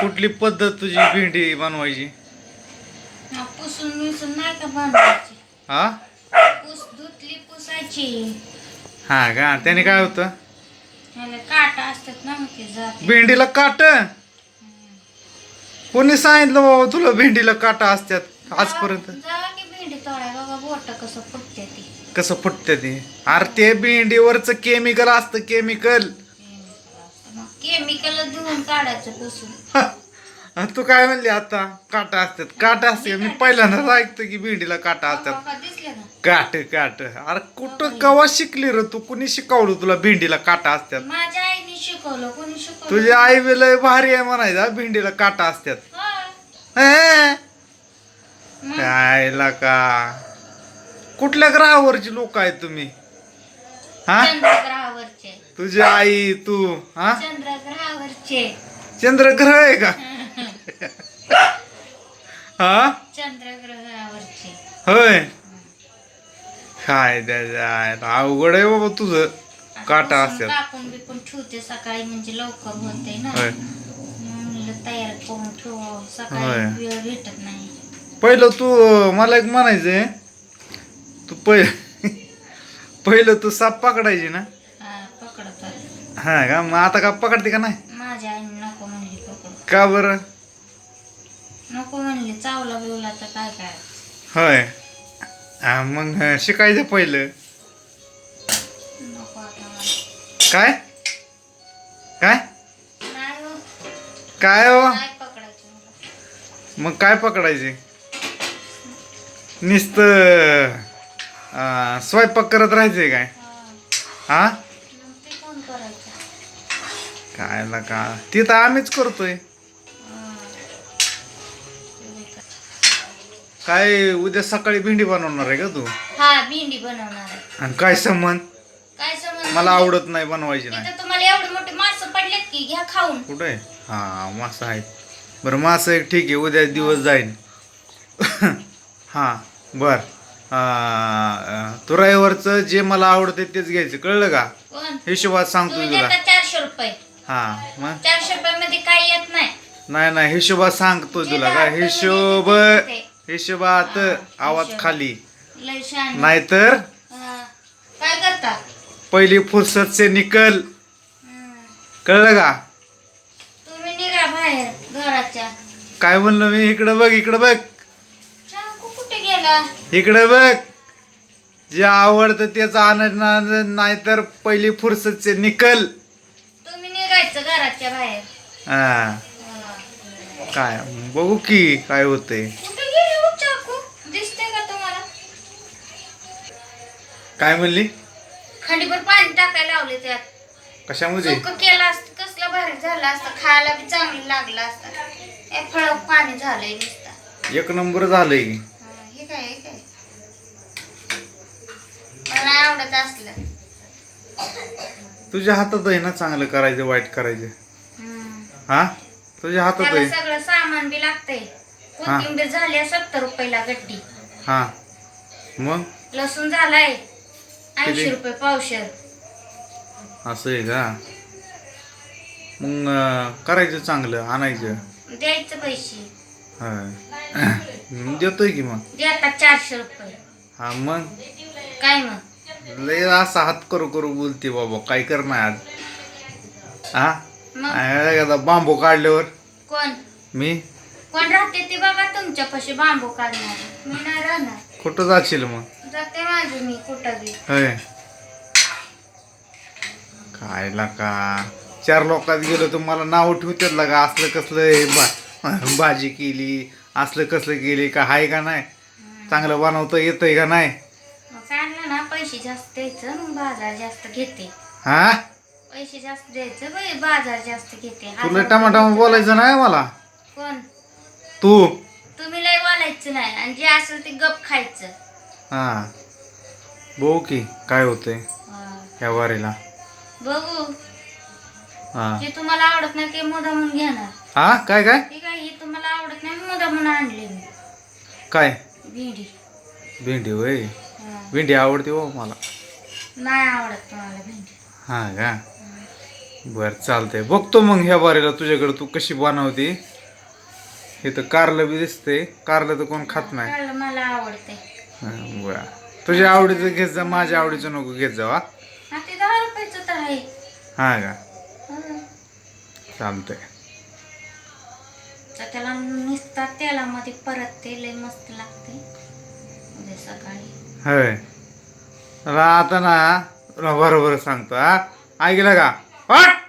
कुठली पद्धत तुझी भेंडी बनवायची? हा, पुसून मिसून नाही का बनवायची? हा? पुस धुतली पुसायची. हा का? त्याने काय होतं? ह्याला काटा असतात ना मग ते जाते. भेंडीला काट? कोणी सांगितलं बाबा तुला भेंडीला काटा असतात आजपर्यंत? जावा की भेंडी तोडाय बघा बोट कसं फुटते ती. कसं फुटते ते? अरे ते भेंडीवरच केमिकल असतं केमिकल केमिकल धुवून काढायचं पुसून तू काय म्हणली आता? काटा असतात. काटा असते. मी पहिल्यांदाच ऐकतो की भेंडीला काटा असतात. बघा, दिसले ना? काट काट. अरे कुठं कवा शिकली र तू? कुणी शिकवलं तुला भेंडीला काटा असतात? माझ्या आईने शिकवलं. कोणी शिकवलं? तुझी आई बी लय भारी आहे म्हणायचा भेंडीला काटा असतात. हा. हे? मग का? कुठल्या ग्रहावरची लोक आहेत तुम्ही? हा? तुझी आई तू हा? चंद्रग्रहावरचे. चंद्रग्रह आहे का? हा? चंद्रग्रहावरचे. होय. काय त्याच्या अवघड आहे बाबा तुझं. काटा असतात टाकून बिकून ठेवते सकाळी म्हणजे लवकर होते ना. होय. म्हणलं तयार करून ठेव. होय. सकाळी वेळ भेटत नाही. पहिलं तू मला एक म्हणायचंय. तू पहि पहिलं तू साप पकडायची ना. हा, का? मग आता का पकडते का नाही? माझ्या आईने नको म्हणली पकड. का बरं? नको म्हणली चावला बिवला तर काय काय होय. हा मग शिकायचं पहिलं. नको आता मला. काय? काय? नाही हो, काय हो? नाही पकडायचं मला. मग काय पकडायचे? नुसतं अं, स्वयंपाक करत राहायचंय काय? हा, करायचं काय ला का? ते तर आम्हीच करतोय. काय. उद्या सकाळी भेंडी बनवणार आहे का तू? हा भेंडी बनवणार आहे. आणि काय संबंध काय समज मला आवडत नाही बनवायची नाही. तिथं तुम्हाला एवढे मोठे माणसं पडलेत की घ्या खाऊन. कुठं? हा मासं आहे बरं मासं एक ठीक आहे उद्या दिवस जाईल हां बर. तू रविवारचं जे मला आवडते तेच घ्यायचं. कळलं का? कोण? हिशोबात सांगतो तुम्ही तुला. देता चारशे रुपये. हां मग? चारशे रुपये मध्ये काही येत नाही. नाही नाही हिशोबात सांगतो तुला. का हिशोब. हिशोबात आवाज हिशोब. खाली. लय नाहीतर? काय करता? पहिली फुरसत से निकल. हं. कळलं का? तुम्ही निघा बाहेर घराच्या. काय म्हणलं मी? इकडं बघ इकडं बघ. चाकू कुठे गेला? इकडे बघ. जे आवडतं तेच आनंद नाहीतर पहिली फुरसतचे निकल. घराच्या बाहेर. हा. काय बघू की काय कुठे गेले हो चाकू? दिसते का तुम्हाला? काय म्हणली? खंडीभर पाणी टाकायला लावले त्यात. कशामध्ये? सुक केलं असतं कसलं भारी झालं असतं खायला बी चांगलं लागलं असतं. हे फळ पाणी झालंय नुसतं. एक नंबर झालंय. की हं, हे काय हे काय? मला आवडत असलं. तुझ्या हातात आहे ना चांगलं करायचं वाईट करायचं? हं. हा? तुझ्या हातात त्याला आहे? सगळं सामान बी लागतंय. कोथिंबीर झाली सत्तर रुपयाला गड्डी. हा. मग? लसूण झालाय? ऐंशी रुपये पावशेर. असं आहे का? मग अं, करायचं चांगलं आणायचं? द्यायचं पैसे. हा देतोय की मग? दे आता चारशे रुपये. हा मग? काय मग? लय असा हात करू करू बोलते बाबा काय करणार? आज हा मग बांबू काढल्यावर. कोण? मी? कोण राहते ते बांबू काढणार? मी नाही राहणार. कुठं जाशील मग? जाते माझं मी कुठं बी. होय. काय का चार लोकात गेलो तर मला नाव ठेवतात लागा असलं कसलं हे बा भाजी केली असलं कसलं केली का हाय का नाही? चांगलं बनवतं येतंय का नाही? पैसे जास्त द्यायचं मग बाजार जास्त घेते. हा? पैसे जास्त द्यायचं बाई बाजार जास्त घेते. तुला टमाटा. बोलायचं नाही मला? कोण? तू? तुम्ही लय बोलायचं नाही आणि जे असेल ते गप खायचं. हा. बघू की काय होतंय हा. ह्या वारीला. बघू. हा. जे तुम्हाला आवडत नाही ते मुदा म्हणून घेणार. हा? काय काय? ठीक आहे हे तुम्हाला आवडत नाही मुदा म्हणून आणले मी. काय? भेंडी. भेंडी वय. भेंडी आवडते हो मला. नाही आवडत भेंडी. हा का? बर चालतंय. बघतो मग ह्या बारीला तुझ्याकडे तू कशी बनवते. हे तर कारलं बी दिसते कारलं तर कोण खात नाही. कारलं मला आवडते हं, बर. तुझ्या आवडीचं घेत जा माझ्या आवडीचं नको घेत जा हा. हा ते दहा रुपयाचं तर आहे. हा का? हं. चालतंय. तर त्याला नुसता तेलामध्ये परत ते लय मस्त लागते उद्या सकाळी. होय. आता ना बरोबर सांगतो हा. ऐकलं का? हट!